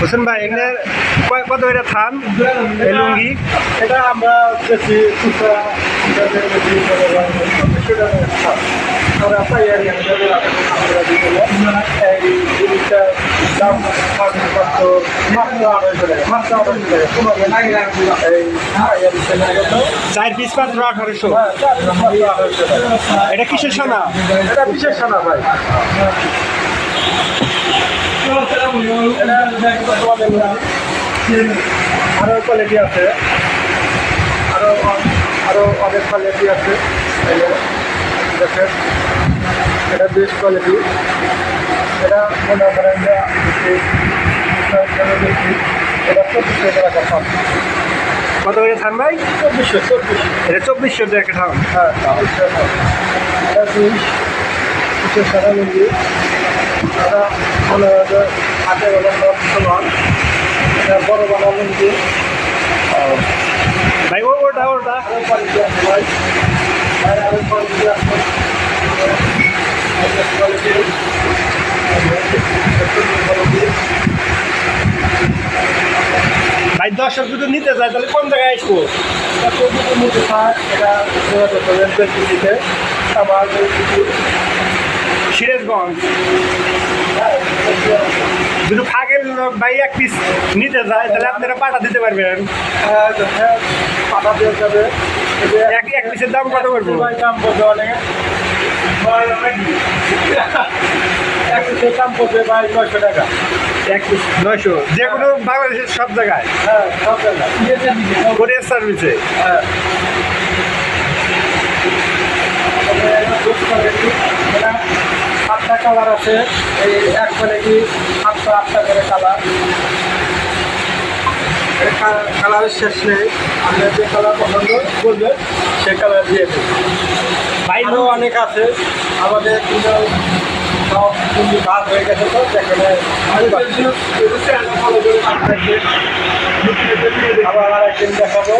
হোসেন ভাই এখানে কত করে থান? এই লুঙ্গি? এটা আমরা বেশি চার পিস মাত্র আঠারোশো। হ্যাঁ, এটা কিসের সোনা এটা বিশেষ সানা ভাই? আরও কোয়ালিটি আছে আরও আরও অনেক কোয়ালিটি আছে এটা বেস্ট কোয়ালিটি এটা মনে করেন যে কত করে থান ভাই চব্বিশশো চব্বিশশো এটা চব্বিশশো টাকা থান হ্যাঁ এটা বিশেষ সারা লুঙ্গি এটা মনে হয় যে হাতে বলে সমান এটা বড় বানা লুঙ্গি ভাই ওটা ওটা ভাই দর্শক যদি নিতে চায়, তাহলে কোন জায়গায় আসব? নিতে চায় এটা যোগাযোগ যদি লোক ভাই এক পিস নিতে যায়, তাহলে আপনারা পাঠা দিতে পারবেন। হ্যাঁ পাঠা দিয়ে যাবে এক এক পিসের দাম কত করব দাম পড়বে? অনেক এক পিসের দাম পড়বে ভাই নয়শো। টাকা এক পিস নয়শো যে কোনো বাংলাদেশের সব জায়গায়। হ্যাঁ সব কোরিয়ার সার্ভিসে হ্যাঁ কালার আছে, এই এক কোয়ালিটি আটটা করে কালার কালারের শেষ নেই। আপনার যে কালার পছন্দ বলবেন সে কালার দিয়ে দেবেন। ভাই আরও অনেক আছে। আমাদের কিন্তু সব কিন্তু কাজ হয়ে গেছে তো যেখানে আবার আরেকদিন দেখাবো।